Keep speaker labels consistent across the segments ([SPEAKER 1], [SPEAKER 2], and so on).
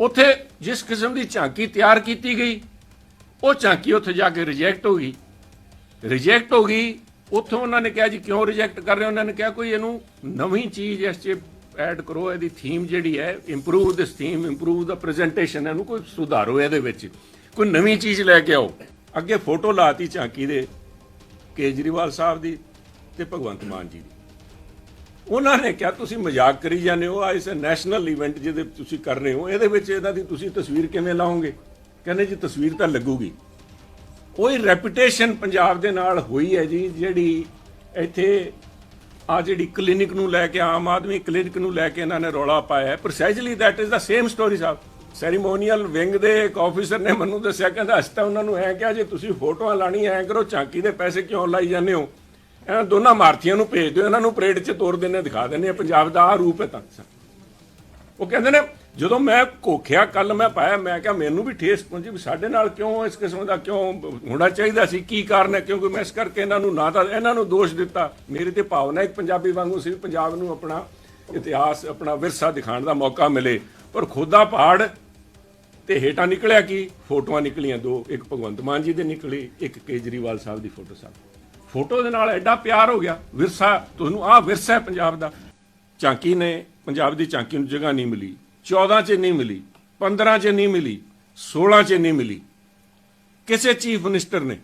[SPEAKER 1] ਉੱਥੇ ਜਿਸ ਕਿਸਮ ਦੀ ਝਾਂਕੀ ਤਿਆਰ ਕੀਤੀ ਗਈ, ਉਹ ਝਾਂਕੀ ਉੱਥੇ ਜਾ ਕੇ ਰਿਜੈਕਟ ਹੋ ਗਈ। ਰਿਜੈਕਟ ਹੋ ਗਈ, ਉੱਥੋਂ ਉਹਨਾਂ ਨੇ ਕਿਹਾ ਜੀ, ਕਿਉਂ ਰਿਜੈਕਟ ਕਰ ਰਹੇ ਉਹਨਾਂ ਨੇ ਕਿਹਾ ਕੋਈ ਇਹਨੂੰ ਨਵੀਂ ਚੀਜ਼ ਇਸ 'ਚ ਐਡ ਕਰੋ, ਇਹਦੀ ਥੀਮ ਜਿਹੜੀ ਹੈ improve this theme improve the presentation ਇਹਨੂੰ ਕੋਈ ਸੁਧਾਰੋ ਇਹਦੇ ਵਿੱਚ। ਕੋਈ ਨਵੀਂ ਚੀਜ਼ ਲੈ ਕੇ ਆਓ। ਅੱਗੇ ਫੋਟੋ ਲਾਤੀ ਝਾਂਕੀ ਦੇ ਕੇਜਰੀਵਾਲ ਸਾਹਿਬ ਦੀ ਤੇ ਭਗਵੰਤ ਮਾਨ ਜੀ ਦੀ। ਉਹਨਾਂ ਨੇ ਕਿਹਾ, ਤੁਸੀਂ ਮਜ਼ਾਕ ਕਰੀ ਜਾਂਦੇ ਹੋ। ਆ ਇਸ ਨੈਸ਼ਨਲ ਇਵੈਂਟ ਜਿਹਦੇ ਤੁਸੀਂ ਕਰ ਰਹੇ ਹੋ, ਇਹਦੇ ਵਿੱਚ ਇਹਨਾਂ ਦੀ ਤੁਸੀਂ ਤਸਵੀਰ ਕਿਵੇਂ ਲਾਓਗੇ? ਕਹਿੰਦੇ, ਜੀ, ਤਸਵੀਰ ਤਾਂ ਲੱਗੂਗੀ। ਉਹੀ ਰੈਪੂਟੇਸ਼ਨ ਪੰਜਾਬ ਦੇ ਨਾਲ ਹੋਈ ਹੈ ਜੀ, ਜਿਹੜੀ ਇੱਥੇ ਆ ਜਿਹੜੀ ਕਲੀਨਿਕ ਨੂੰ ਲੈ ਕੇ, ਆਮ ਆਦਮੀ ਕਲੀਨਿਕ ਨੂੰ ਲੈ ਕੇ ਇਹਨਾਂ ਨੇ ਰੌਲਾ ਪਾਇਆ ਹੈ। Precisely that is the same story Sahib. Ceremonial wing ਦੇ ਇੱਕ ਆਫੀਸਰ ਨੇ ਮੈਨੂੰ ਦੱਸਿਆ, ਕਹਿੰਦਾ, ਅਸੀਂ ਤਾਂ ਉਹਨਾਂ ਨੂੰ ਐ ਕਿਹਾ, ਜੇ ਤੁਸੀਂ ਫੋਟੋਆਂ ਲਾਣੀ ਐ ਕਰੋ, ਝਾਂਕੀ ਦੇ ਪੈਸੇ ਕਿਉਂ ਲਾਈ ਜਾਂਦੇ ਹੋ? ਇਹਨਾਂ ਦੋਨਾਂ ਮਾਰਥੀਆਂ ਨੂੰ ਭੇਜ ਦਿਓ, ਇਹਨਾਂ ਨੂੰ ਪਰੇਡ 'ਚ ਤੋਰ ਦਿੰਨੇ ਦਿਖਾ ਦਿੰਨੇ ਆ, ਪੰਜਾਬ ਦਾ ਆ ਰੂਪ ਹੈ ਤਾਂ। ਉਹ ਕਹਿੰਦੇ ਨੇ, ਜਦੋਂ ਮੈਂ ਕੋਖਿਆ ਕੱਲ ਮੈਂ ਪਾਇਆ, ਮੈਂ ਕਿਹਾ ਮੈਨੂੰ ਵੀ ਠੇਸ ਪਹੁੰਚੀ ਵੀ ਸਾਡੇ ਨਾਲ ਕਿਉਂ ਇਸ ਕਿਸਮ ਦਾ ਕਿਉਂ ਹੋਣਾ ਚਾਹੀਦਾ ਸੀ, ਕੀ ਕਾਰਨ ਹੈ, ਕਿਉਂਕਿ ਮੈਂ ਇਸ ਕਰਕੇ ਇਹਨਾਂ ਨੂੰ ਨਾ ਤਾਂ, ਇਹਨਾਂ ਨੂੰ ਦੋਸ਼ ਦਿੱਤਾ। ਮੇਰੇ ਤੇ ਭਾਵਨਾ ਇੱਕ ਪੰਜਾਬੀ ਵਾਂਗੂ ਸੀ ਪੰਜਾਬ ਨੂੰ ਆਪਣਾ ਇਤਿਹਾਸ, ਆਪਣਾ ਵਿਰਸਾ ਦਿਖਾਉਣ ਦਾ ਮੌਕਾ ਮਿਲੇ। ਪਰ ਖੁਦਾ ਪਹਾੜ ਤੇ ਹੇਠਾਂ ਨਿਕਲਿਆ ਕੀ? ਫੋਟੋਆਂ ਨਿਕਲੀਆਂ ਦੋ, ਇੱਕ ਭਗਵੰਤ ਮਾਨ ਜੀ ਦੀ ਨਿਕਲੀ, ਇੱਕ ਕੇਜਰੀਵਾਲ ਸਾਹਿਬ ਦੀ ਫੋਟੋ ਸਾਹਿਬ ਫੋਟੋ ਦੇ ਨਾਲ ਐਡਾ ਪਿਆਰ ਹੋ ਗਿਆ, ਵਿਰਸਾ, ਤੁਹਾਨੂੰ ਆਹ ਵਿਰਸਾ ਹੈ ਪੰਜਾਬ ਦਾ। ਝਾਂਕੀ ਨੇ ਪੰਜਾਬ ਦੀ ਝਾਂਕੀ ਨੂੰ ਜਗ੍ਹਾ ਨਹੀਂ ਮਿਲੀ 14 ਚ ਨਹੀਂ ਮਿਲੀ 15 ਚ ਨਹੀਂ ਮਿਲੀ 16 ਚ ਨਹੀਂ ਮਿਲੀ। ਕਿਸੇ ਚੀਫ ਮਿਨਿਸਟਰ ਨੇ,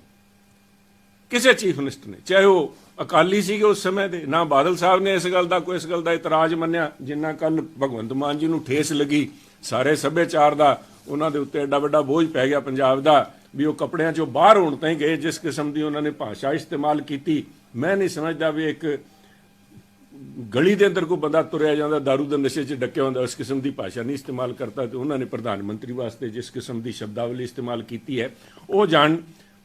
[SPEAKER 1] ਕਿਸੇ ਚੀਫ ਮਿਨਿਸਟਰ ਨੇ, ਚਾਹੇ ਉਹ ਅਕਾਲੀ ਸੀਗੇ ਉਸ ਸਮੇਂ ਦੇ, ਨਾ ਬਾਦਲ ਸਾਹਿਬ ਨੇ ਇਸ ਗੱਲ ਦਾ ਕੋਈ ਇਸ ਗੱਲ ਦਾ ਇਤਰਾਜ਼ ਮੰਨਿਆ, ਜਿੰਨਾ ਕੱਲ ਭਗਵੰਤ ਮਾਨ ਜੀ ਨੂੰ ਠੇਸ ਲੱਗੀ, ਸਾਰੇ ਸੱਭਿਆਚਾਰ ਦਾ ਉਹਨਾਂ ਦੇ ਉੱਤੇ ਐਡਾ ਵੱਡਾ ਬੋਝ ਪੈ ਗਿਆ ਪੰਜਾਬ ਦਾ। ਵੀ ਉਹ ਕੱਪੜਿਆਂ ਚੋਂ ਬਾਹਰ ਹੋਣ ਤਾਈਂ ਗਏ, ਜਿਸ ਕਿਸਮ ਦੀ ਉਹਨਾਂ ਨੇ ਭਾਸ਼ਾ ਇਸਤੇਮਾਲ ਕੀਤੀ। ਮੈਂ ਨਹੀਂ ਸਮਝਦਾ ਵੀ ਇੱਕ ਗਲੀ ਦੇ ਅੰਦਰ ਕੋਈ ਬੰਦਾ ਤੁਰਿਆ ਜਾਂਦਾ दारू ਦੇ ਨਸ਼ੇ 'ਚ ਡੱਕਿਆ ਹੁੰਦਾ, ਉਸ ਕਿਸਮ ਦੀ ਭਾਸ਼ਾ ਨਹੀਂ ਇਸਤੇਮਾਲ ਕਰਤਾ ਤੇ ਉਹਨਾਂ ਨੇ ਪ੍ਰਧਾਨ ਮੰਤਰੀ ਵਾਸਤੇ ਜਿਸ ਕਿਸਮ ਦੀ ਸ਼ਬਦਾਵਲੀ ਇਸਤੇਮਾਲ ਕੀਤੀ ਹੈ, ਉਹ ਜਾਣ।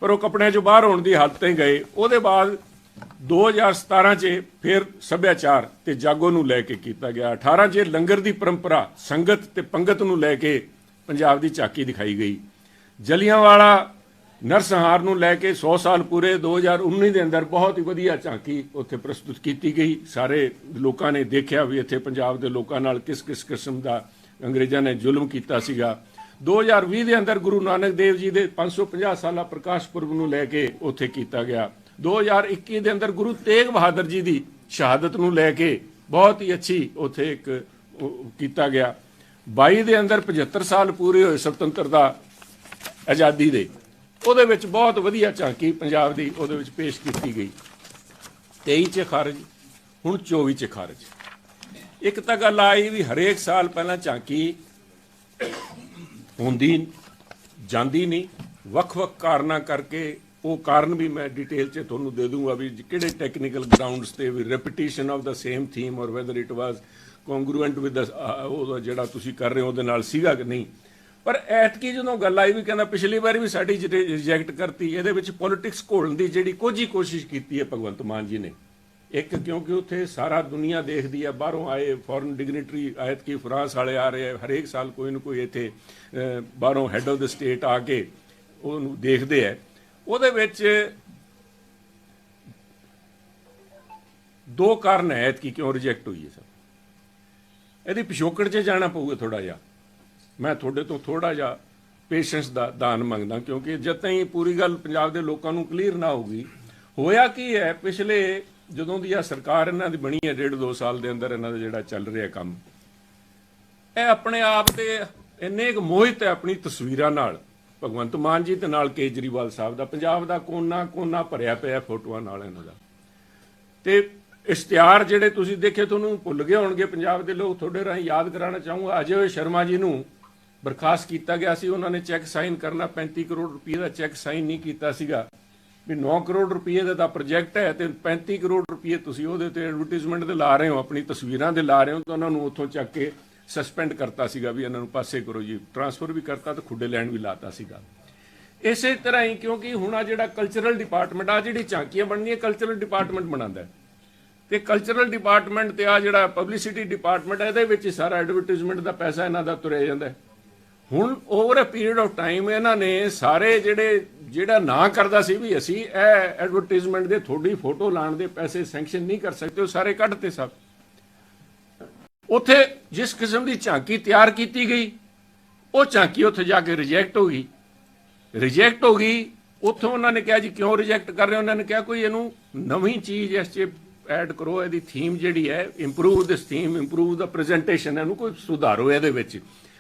[SPEAKER 1] ਪਰ ਉਹ ਕੱਪੜਿਆਂ 'ਚੋਂ ਬਾਹਰ ਹੋਣ ਦੀ ਹਾਲਤ ਤੇ ਗਏ। ਉਹਦੇ ਬਾਅਦ 2017 'ਚ ਫਿਰ ਸੱਭਿਆਚਾਰ ਤੇ ਜਾਗੋ ਨੂੰ ਲੈ ਕੇ ਕੀਤਾ ਗਿਆ। 18 'ਚ ਲੰਗਰ ਦੀ ਪਰੰਪਰਾ, ਸੰਗਤ ਤੇ ਪੰਗਤ ਨੂੰ ਲੈ ਕੇ ਪੰਜਾਬ ਦੀ ਝਾਕੀ ਦਿਖਾਈ ਗਈ। ਜਲੀਆਂਵਾਲਾ ਨਰਸੰਹਾਰ ਨੂੰ ਲੈ ਕੇ 100 ਸਾਲ ਪੂਰੇ 2019 ਦੇ ਅੰਦਰ ਬਹੁਤ ਹੀ ਵਧੀਆ ਝਾਂਕੀ ਉੱਥੇ ਪ੍ਰਸਤੁਤ ਕੀਤੀ ਗਈ। ਸਾਰੇ ਲੋਕਾਂ ਨੇ ਦੇਖਿਆ ਵੀ ਇੱਥੇ ਪੰਜਾਬ ਦੇ ਲੋਕਾਂ ਨਾਲ ਕਿਸ ਕਿਸ ਕਿਸਮ ਦਾ ਅੰਗਰੇਜ਼ਾਂ ਨੇ ਜ਼ੁਲਮ ਕੀਤਾ ਸੀਗਾ। 2020 ਦੇ ਅੰਦਰ ਗੁਰੂ ਨਾਨਕ ਦੇਵ ਜੀ ਦੇ 550 ਸਾਲਾ ਪ੍ਰਕਾਸ਼ ਪੁਰਬ ਨੂੰ ਲੈ ਕੇ ਉੱਥੇ ਕੀਤਾ ਗਿਆ। 2021 ਦੇ ਅੰਦਰ ਗੁਰੂ ਤੇਗ ਬਹਾਦਰ ਜੀ ਦੀ ਸ਼ਹਾਦਤ ਨੂੰ ਲੈ ਕੇ ਬਹੁਤ ਹੀ ਅੱਛੀ ਉੱਥੇ ਇੱਕ ਕੀਤਾ ਗਿਆ। 22 ਦੇ ਅੰਦਰ 75 ਸਾਲ ਪੂਰੇ ਹੋਏ ਸੁਤੰਤਰਤਾ ਆਜ਼ਾਦੀ ਦੇ। ਉਹਦੇ ਵਿੱਚ ਬਹੁਤ ਵਧੀਆ ਝਾਂਕੀ ਪੰਜਾਬ ਦੀ ਉਹਦੇ ਵਿੱਚ ਪੇਸ਼ ਕੀਤੀ ਗਈ। 23 ਚ ਖਾਰਜ, ਹੁਣ 24 ਚ ਖਾਰਜ। ਇੱਕ ਤਾਂ ਗੱਲ ਆਈ ਵੀ ਹਰੇਕ ਸਾਲ ਪਹਿਲਾਂ ਝਾਂਕੀ ਹੁੰਦੀ, ਜਾਂਦੀ ਨਹੀਂ। ਵੱਖ-ਵੱਖ ਕਾਰਨਾਂ ਕਰਕੇ ਉਹ ਕਾਰਨ ਵੀ ਮੈਂ ਡਿਟੇਲ 'ਚ ਤੁਹਾਨੂੰ ਦੇ ਦੂੰਗਾ ਵੀ ਕਿਹੜੇ ਟੈਕਨੀਕਲ ਗਰਾਊਂਡਸ ਤੇ ਵੀ repetition of the same theme or whether it was congruent with ਉਹ ਜਿਹੜਾ ਤੁਸੀਂ ਕਰ ਰਹੇ ਹੋ ਉਹਦੇ ਨਾਲ ਸੀਗਾ ਕਿ ਨਹੀਂ। ਪਰ ਐਤਕੀ ਜਦੋਂ ਗੱਲ ਆਈ ਵੀ ਕਹਿੰਦਾ ਪਿਛਲੀ ਵਾਰੀ ਵੀ ਸਾਡੀ ਰਿਜੈਕਟ ਕਰਤੀ, ਇਹਦੇ ਵਿੱਚ ਪੋਲਿਟਿਕਸ ਘੋਲਣ ਦੀ ਜਿਹੜੀ ਕੁਝ ਹੀ ਕੋਸ਼ਿਸ਼ ਕੀਤੀ ਹੈ ਭਗਵੰਤ ਮਾਨ ਜੀ ਨੇ। ਇੱਕ ਕਿਉਂਕਿ ਉੱਥੇ ਸਾਰਾ ਦੁਨੀਆ ਦੇਖਦੀ ਹੈ ਬਾਹਰੋਂ ਆਏ ਫੋਰਨ ਡਿਗਨਿਟਰੀ ਐਤਕੀ ਫਰਾਂਸ ਵਾਲੇ ਆ ਰਹੇ ਹਰੇਕ ਸਾਲ ਕੋਈ ਨਾ ਕੋਈ ਇੱਥੇ ਬਾਹਰੋਂ ਹੈੱਡ ਆਫ ਦ ਸਟੇਟ ਆ ਕੇ ਉਹਨੂੰ ਦੇਖਦੇ ਆ। ਉਹਦੇ ਵਿੱਚ ਦੋ ਕਾਰਨ ਹੈ ਐਤਕੀ ਕਿਉਂ ਰਿਜੈਕਟ ਹੋਈ ਹੈ ਸਰ ਇਹਦੀ ਪਿਛੋਕੜ 'ਚ ਜਾਣਾ ਪਊਗਾ ਥੋੜਾ ਜਿਹਾ। ਮੈਂ ਤੁਹਾਡੇ ਤੋਂ ਥੋੜਾ ਜਿਹਾ ਪੇਸ਼ੈਂਸ ਦਾ ਦਾਨ ਮੰਗਦਾ, ਕਿਉਂਕਿ ਜਦ ਤਾਈਂ ਪੂਰੀ ਗੱਲ ਪੰਜਾਬ ਦੇ ਲੋਕਾਂ ਨੂੰ ਕਲੀਅਰ ਨਾ ਹੋਊਗੀ ਹੋਇਆ ਕੀ ਹੈ, ਪਿਛਲੇ ਜਦੋਂ ਦੀ ਆ ਸਰਕਾਰ ਇਹਨਾਂ ਦੀ ਬਣੀ ਹੈ, ਡੇਢ ਦੋ ਸਾਲ ਦੇ ਅੰਦਰ ਇਹਨਾਂ ਦਾ ਜਿਹੜਾ ਚੱਲ ਰਿਹਾ ਕੰਮ, ਇਹ ਆਪਣੇ ਆਪ ਤੇ ਇੰਨੇ ਕੁ ਮੋਹਿਤ ਹੈ ਆਪਣੀ ਤਸਵੀਰਾਂ ਨਾਲ, ਭਗਵੰਤ ਮਾਨ ਜੀ ਤੇ ਨਾਲ ਕੇਜਰੀਵਾਲ ਸਾਹਿਬ ਦਾ, ਪੰਜਾਬ ਦਾ ਕੋਨਾ ਕੋਨਾ ਭਰਿਆ ਪਿਆ ਫੋਟੋਆਂ ਨਾਲ ਇਹਨਾਂ ਦਾ। ਤੇ ਇਸ਼ਤਿਹਾਰ ਜਿਹੜੇ ਤੁਸੀਂ ਦੇਖੇ, ਤੁਹਾਨੂੰ ਭੁੱਲ ਗਏ ਹੋਣਗੇ, ਪੰਜਾਬ ਦੇ ਲੋਕ ਤੁਹਾਡੇ ਰਾਹੀਂ ਯਾਦ ਕਰਾਉਣਾ ਚਾਹੂੰਗਾ, ਅਜੇ ਸ਼ਰਮਾ ਜੀ ਨੂੰ ਬਰਖਾਸਤ ਕੀਤਾ ਗਿਆ ਸੀ, ਉਹਨਾਂ ਨੇ ਚੈੱਕ ਸਾਈਨ ਕਰਨਾ 35 ਕਰੋੜ ਰੁਪਏ ਦਾ ਚੈੱਕ ਸਾਈਨ ਨਹੀਂ ਕੀਤਾ ਸੀਗਾ। ਵੀ 9 ਕਰੋੜ ਰੁਪਏ ਦਾ ਤਾਂ ਪ੍ਰੋਜੈਕਟ ਹੈ ਤੇ 35 ਕਰੋੜ ਰੁਪਏ ਤੁਸੀਂ ਉਹਦੇ ਤੇ ਐਡਵਰਟਾਈਜ਼ਮੈਂਟ ਦੇ ਲਾ ਰਹੇ ਹੋ, ਆਪਣੀ ਤਸਵੀਰਾਂ ਦੇ ਲਾ ਰਹੇ ਹੋ, ਤਾਂ ਉਹਨਾਂ ਨੂੰ ਉੱਥੋਂ ਚੱਕ ਕੇ ਸਸਪੈਂਡ ਕਰਤਾ ਸੀਗਾ ਵੀ ਇਹਨਾਂ ਨੂੰ ਪਾਸੇ ਕਰੋ ਜੀ। ਟਰਾਂਸਫਰ ਵੀ ਕਰਤਾ ਤੇ ਖੁੱਡੇ ਲੈਣ ਵੀ ਲਾਤਾ ਸੀਗਾ। ਇਸੇ ਤਰ੍ਹਾਂ ਹੀ ਕਿਉਂਕਿ ਹੁਣ ਆ ਜਿਹੜਾ ਕਲਚਰਲ ਡਿਪਾਰਟਮੈਂਟ ਆ ਜਿਹੜੀ ਝਾਂਕੀਆਂ ਬਣਨੀਆਂ ਕਲਚਰਲ ਡਿਪਾਰਟਮੈਂਟ ਬਣਾਉਂਦਾ ਹੈ। ਤੇ ਕਲਚਰਲ ਡਿਪਾਰਟਮੈਂਟ ਤੇ ਆ ਜਿਹੜਾ ਪਬਲਿਸਿਟੀ ਡਿਪਾਰਟਮੈਂਟ ਇਹਦੇ ਵਿੱਚ ਹੀ ਸਾਰਾ ਐਡਵਰਟਾਈਜ਼ਮੈਂਟ ਦਾ ਪੈਸਾ ਇਹਨਾਂ ਦਾ ਤੁਰਿਆ ਜਾਂਦਾ ਹੈ। ਹੁਣ over a period of time ਇਹਨਾਂ ਨੇ ਸਾਰੇ ਜਿਹੜੇ, ਜਿਹੜਾ ਨਾ ਕਰਦਾ ਸੀ ਵੀ ਅਸੀਂ ਇਹ ਐਡਵਰਟਾਈਜ਼ਮੈਂਟ ਦੇ ਤੁਹਾਡੀ ਫੋਟੋ ਲਾਣ ਦੇ ਪੈਸੇ ਸੈਂਕਸ਼ਨ ਨਹੀਂ ਕਰ ਸਕਦੇ, ਉਹ ਸਾਰੇ ਕੱਢਤੇ ਸਭ। ਉੱਥੇ ਜਿਸ ਕਿਸਮ ਦੀ ਝਾਂਕੀ ਤਿਆਰ ਕੀਤੀ ਗਈ, ਉਹ ਝਾਂਕੀ ਉੱਥੇ ਜਾ ਕੇ ਰਿਜੈਕਟ ਹੋ ਗਈ। ਰਿਜੈਕਟ ਹੋ ਗਈ, ਉੱਥੋਂ ਉਹਨਾਂ ਨੇ ਕਿਹਾ ਜੀ, ਕਿਉਂ ਰਿਜੈਕਟ ਕਰ ਰਹੇ ਉਹਨਾਂ ਨੇ ਕਿਹਾ ਕੋਈ ਇਹਨੂੰ ਨਵੀਂ ਚੀਜ਼ ਇਸ 'ਚ ਐਡ ਕਰੋ, ਇਹਦੀ ਥੀਮ ਜਿਹੜੀ ਹੈ improve this theme improve the presentation ਇਹਨੂੰ ਕੋਈ ਸੁਧਾਰੋ ਇਹਦੇ ਵਿੱਚ।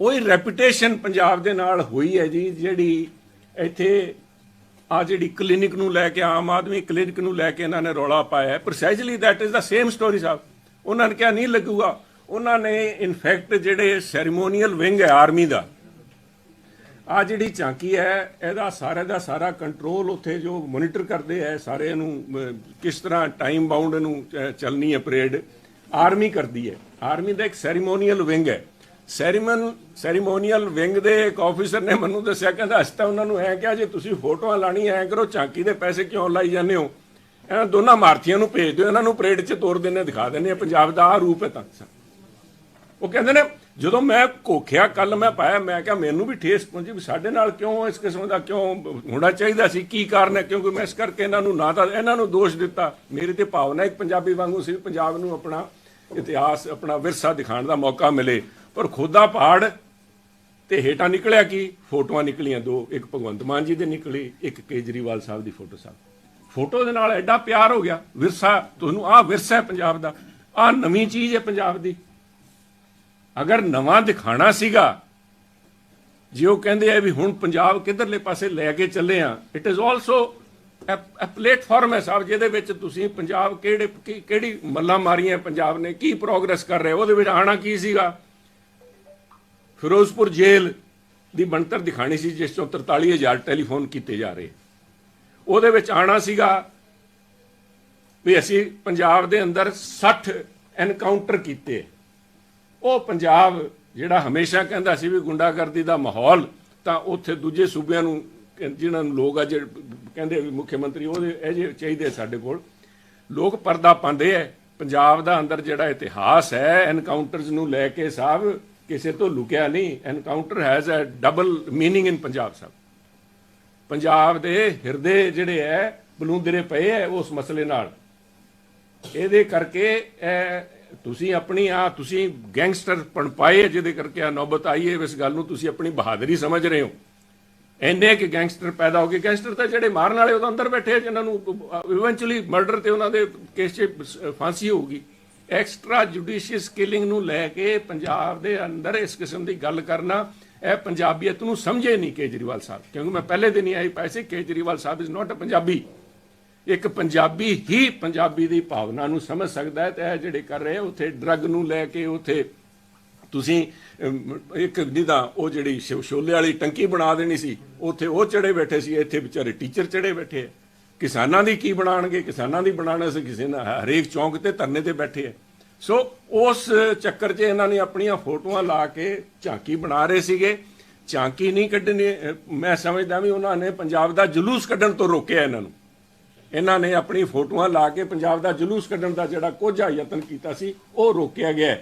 [SPEAKER 1] ਉਹੀ ਰੈਪੂਟੇਸ਼ਨ ਪੰਜਾਬ ਦੇ ਨਾਲ ਹੋਈ ਹੈ ਜੀ, ਜਿਹੜੀ ਇੱਥੇ ਆ ਜਿਹੜੀ ਕਲੀਨਿਕ ਨੂੰ ਲੈ ਕੇ, ਆਮ ਆਦਮੀ ਕਲੀਨਿਕ ਨੂੰ ਲੈ ਕੇ ਇਹਨਾਂ ਨੇ ਰੌਲਾ ਪਾਇਆ precisely that is the same story ਸਾਹਿਬ। ਉਹਨਾਂ ਨੇ ਕਿਹਾ, ਨਹੀਂ ਲੱਗੂਗਾ। ਉਹਨਾਂ ਨੇ ਇਨਫੈਕਟ ਜਿਹੜੇ ਸੈਰੀਮੋਨੀਅਲ ਵਿੰਗ ਹੈ ਆਰਮੀ ਦਾ, ਆ ਜਿਹੜੀ ਝਾਂਕੀ ਹੈ, ਇਹਦਾ ਸਾਰੇ ਦਾ ਸਾਰਾ ਕੰਟਰੋਲ ਉੱਥੇ ਜੋ ਮੋਨੀਟਰ ਕਰਦੇ ਹੈ ਸਾਰੇ ਨੂੰ ਕਿਸ ਤਰ੍ਹਾਂ ਟਾਈਮ ਬਾਉਂਡ ਨੂੰ ਚੱਲਣੀ ਹੈ ਪਰੇਡ ਆਰਮੀ ਕਰਦੀ ਹੈ। ਆਰਮੀ ਦਾ ਇੱਕ ਸੈਰੀਮੋਨੀਅਲ ਵਿੰਗ ਹੈ। ਸੈਰੀਮਨ ਸੈਰੀਮੋਨੀਅਲ ਵਿੰਗ ਦੇ ਇੱਕ ਆਫੀਸਰ ਨੇ ਮੈਨੂੰ ਦੱਸਿਆ, ਕਹਿੰਦਾ, ਅਸੀਂ ਤਾਂ ਉਹਨਾਂ ਨੂੰ ਐ ਕਿਹਾ, ਜੇ ਤੁਸੀਂ ਫੋਟੋਆਂ ਲਾਣੀ ਐ ਕਰੋ ਝਾਂਕੀ ਦੇ ਪੈਸੇ ਕਿਉਂ ਲਾਈ ਜਾਂਦੇ ਹੋ? ਇਹਨਾਂ ਦੋਨਾਂ ਮਾਰਥੀਆਂ ਨੂੰ ਭੇਜ ਦਿਓ, ਇਹਨਾਂ ਨੂੰ ਪਰੇਡ 'ਚ ਤੋਰ ਦਿੰਨੇ ਦਿਖਾ ਦਿੰਨੇ ਪੰਜਾਬ ਦਾ ਆ ਰੂਪ ਹੈ ਤਾਂ। ਉਹ ਕਹਿੰਦੇ ਨੇ, ਜਦੋਂ ਮੈਂ ਕੋਖਿਆ ਕੱਲ ਮੈਂ ਪਾਇਆ, ਮੈਂ ਕਿਹਾ, ਮੈਨੂੰ ਵੀ ਠੇਸ ਪਹੁੰਚੀ ਵੀ ਸਾਡੇ ਨਾਲ ਕਿਉਂ ਇਸ ਕਿਸਮ ਦਾ ਕਿਉਂ ਹੋਣਾ ਚਾਹੀਦਾ ਸੀ, ਕੀ ਕਾਰਨ ਹੈ? ਕਿਉਂਕਿ ਮੈਂ ਇਸ ਕਰਕੇ ਇਹਨਾਂ ਨੂੰ ਨਾ ਤਾਂ, ਇਹਨਾਂ ਨੂੰ ਦੋਸ਼ ਦਿੱਤਾ। ਮੇਰੇ ਤੇ ਭਾਵਨਾ ਇੱਕ ਪੰਜਾਬੀ ਵਾਂਗੂ ਸੀ ਪੰਜਾਬ ਨੂੰ ਆਪਣਾ ਇਤਿਹਾਸ, ਆਪਣਾ ਵਿਰਸਾ ਦਿਖਾਉਣ ਦਾ ਮੌਕਾ ਮਿਲੇ। ਪਰ ਖੋਦਾ ਪਹਾੜ ਤੇ ਹੇਠਾਂ ਨਿਕਲਿਆ ਕੀ? ਫੋਟੋਆਂ ਨਿਕਲੀਆਂ ਦੋ, ਇੱਕ ਭਗਵੰਤ ਮਾਨ ਜੀ ਦੀ ਨਿਕਲੀ, ਇੱਕ ਕੇਜਰੀਵਾਲ ਸਾਹਿਬ ਦੀ ਫੋਟੋ ਸਾਹਿਬ ਫੋਟੋ ਦੇ ਨਾਲ ਐਡਾ ਪਿਆਰ ਹੋ ਗਿਆ, ਵਿਰਸਾ, ਤੁਹਾਨੂੰ ਆਹ ਵਿਰਸਾ ਹੈ ਪੰਜਾਬ ਦਾ, ਆਹ ਨਵੀਂ ਚੀਜ਼ ਹੈ ਪੰਜਾਬ ਦੀ। ਅਗਰ ਨਵਾਂ ਦਿਖਾਣਾ ਸੀਗਾ, ਜੇ ਉਹ ਕਹਿੰਦੇ ਆ ਵੀ ਹੁਣ ਪੰਜਾਬ ਕਿੱਧਰਲੇ ਪਾਸੇ ਲੈ ਕੇ ਚੱਲੇ ਆ it is also a platform ਹੈ ਸਾਹਿਬ, ਜਿਹਦੇ ਵਿੱਚ ਤੁਸੀਂ ਪੰਜਾਬ ਕਿਹੜੇ, ਕੀ- ਕਿਹੜੀ ਮੱਲਾਂ ਮਾਰੀਆਂ, ਪੰਜਾਬ ਨੇ ਕੀ ਪ੍ਰੋਗਰੈਸ ਕਰ ਰਿਹਾ ਉਹਦੇ ਵਿੱਚ ਆਣਾ ਕੀ ਸੀਗਾ? ਫਿਰੋਜ਼ਪੁਰ ਜੇਲ੍ਹ ਦੀ ਬਣਤਰ ਦਿਖਾਣੀ ਸੀ, ਜਿਸ ਤੋਂ 43000 ਟੈਲੀਫੋਨ ਕੀਤੇ ਜਾ ਰਹੇ। ਉਹਦੇ ਵਿੱਚ ਆਣਾ ਸੀਗਾ ਵੀ ਅਸੀਂ ਪੰਜਾਬ ਦੇ ਅੰਦਰ 60 ਐਨਕਾਊਂਟਰ ਕੀਤੇ। ਉਹ ਪੰਜਾਬ ਜਿਹੜਾ ਹਮੇਸ਼ਾ ਕਹਿੰਦਾ ਸੀ ਵੀ ਗੁੰਡਾਗਰਦੀ ਦਾ ਮਾਹੌਲ, ਤਾਂ ਉੱਥੇ ਦੂਜੇ ਸੂਬਿਆਂ ਨੂੰ ਕਿ- ਜਿਨ੍ਹਾਂ ਨੂੰ ਲੋਕ ਆ ਅੱਜ ਕਹਿੰਦੇ ਵੀ ਮੁੱਖ ਮੰਤਰੀ ਉਹਦੇ ਇਹ ਜਿਹੇ ਚਾਹੀਦੇ ਸਾਡੇ ਕੋਲ। ਲੋਕ ਪਰਦਾ ਪਾਉਂਦੇ ਐ। ਪੰਜਾਬ ਦਾ ਅੰਦਰ ਜਿਹੜਾ ਇਤਿਹਾਸ ਹੈ ਐਨਕਾਊਂਟਰਸ ਨੂੰ ਲੈ ਕੇ ਸਾਹਿਬ ਕਿਸੇ ਤੋਂ ਲੁਕਿਆ ਨਹੀਂ। Encounter has a double meaning in Punjab ਸਾਹਿਬ ਪੰਜਾਬ ਦੇ ਹਿਰਦੇ ਜਿਹੜੇ ਐ, ਬਲੂੰਦਰੇ ਪਏ ਐ ਉਸ ਮਸਲੇ ਨਾਲ। ਇਹਦੇ ਕਰਕੇ ਤੁਸੀਂ ਆਪਣੀ ਆ, ਤੁਸੀਂ ਗੈਂਗਸਟਰ ਪਣਪਾਏ ਜਿਹਦੇ ਕਰਕੇ ਆ ਨੌਬਤ ਆਈ ਹੈ, ਇਸ ਗੱਲ ਨੂੰ ਤੁਸੀਂ ਆਪਣੀ ਬਹਾਦਰੀ ਸਮਝ ਰਹੇ ਹੋ। ਇੰਨੇ ਕਿ ਗੈਂਗਸਟਰ ਪੈਦਾ ਹੋ ਗਏ। ਗੈਂਗਸਟਰ ਤਾਂ ਜਿਹੜੇ ਮਾਰਨ ਵਾਲੇ ਉਹਦੇ ਅੰਦਰ ਬੈਠੇ ਆ, ਜਿਨ੍ਹਾਂ ਨੂੰ ਇਵੈਂਚੁਅਲੀ ਮਰਡਰ ਤੇ ਉਹਨਾਂ ਦੇ ਕੇਸ 'ਚ ਫਾਂਸੀ ਹੋਊਗੀ। ਐਕਸਟਰਾ ਜੁਡੀਸ਼ੀਅਸ ਕਿਲਿੰਗ ਨੂੰ ਲੈ ਕੇ ਪੰਜਾਬ ਦੇ ਅੰਦਰ ਇਸ ਕਿਸਮ ਦੀ ਗੱਲ ਕਰਨਾ, ਇਹ ਪੰਜਾਬੀਅਤ ਨੂੰ ਸਮਝੇ ਨਹੀਂ ਕੇਜਰੀਵਾਲ ਸਾਹਿਬ। ਕਿਉਂਕਿ ਮੈਂ ਪਹਿਲੇ ਦਿਨ ਹੀ ਆਈ ਪੈਸੇ ਕੇਜਰੀਵਾਲ ਸਾਹਿਬ ਇਜ਼ ਨਾਟ ਅ ਪੰਜਾਬੀ। ਇੱਕ ਪੰਜਾਬੀ ਹੀ ਪੰਜਾਬੀ ਦੀ ਭਾਵਨਾ ਨੂੰ ਸਮਝ ਸਕਦਾ ਹੈ ਤੇ ਇਹ ਜਿਹੜੇ ਕਰ ਰਹੇ ਆ, ਉੱਥੇ ਡਰੱਗ ਨੂੰ ਲੈ ਕੇ ਉੱਥੇ ਤੁਸੀਂ ਇੱਕ ਜਿਹਦਾ ਉਹ ਜਿਹੜੀ ਸ਼ਿਵ- ਛੋਲੇ ਵਾਲੀ ਟੰਕੀ ਬਣਾ ਦੇਣੀ ਸੀ, ਉੱਥੇ ਉਹ ਚੜੇ ਬੈਠੇ ਸੀ, ਇੱਥੇ ਵਿਚਾਰੇ ਟੀਚਰ ਚੜੇ ਬੈਠੇ ਆ। ਕਿਸਾਨਾਂ ਦੀ ਕੀ ਬਣਾਣਗੇ ਕਿਸਾਨਾਂ ਦੀ ਬਣਾਣਾ ਅਸੀਂ ਕਿਸੇ ਨਾਲ ਹਰੇਕ ਚੌਂਕ ਤੇ ਧਰਨੇ ਤੇ ਬੈਠੇ ਆ। ਸੋ ਉਸ ਚੱਕਰ 'ਚ ਇਹਨਾਂ ਨੇ ਆਪਣੀਆਂ ਫੋਟੋਆਂ ਲਾ ਕੇ ਝਾਂਕੀ ਬਣਾ ਰਹੇ ਸੀਗੇ। ਝਾਂਕੀ ਨਹੀਂ ਕੱਢਣੀ, ਮੈਂ ਸਮਝਦਾ ਵੀ ਉਹਨਾਂ ਨੇ ਪੰਜਾਬ ਦਾ ਜਲੂਸ ਕੱਢਣ ਤੋਂ ਰੋਕਿਆ ਇਹਨਾਂ ਨੂੰ। ਇਹਨਾਂ ਨੇ ਆਪਣੀ ਫੋਟੋਆਂ ਲਾ ਕੇ ਪੰਜਾਬ ਦਾ ਜਲੂਸ ਕੱਢਣ ਦਾ ਜਿਹੜਾ ਕੋਝਾ ਯਤਨ ਕੀਤਾ ਸੀ, ਉਹ ਰੋਕਿਆ ਗਿਆ।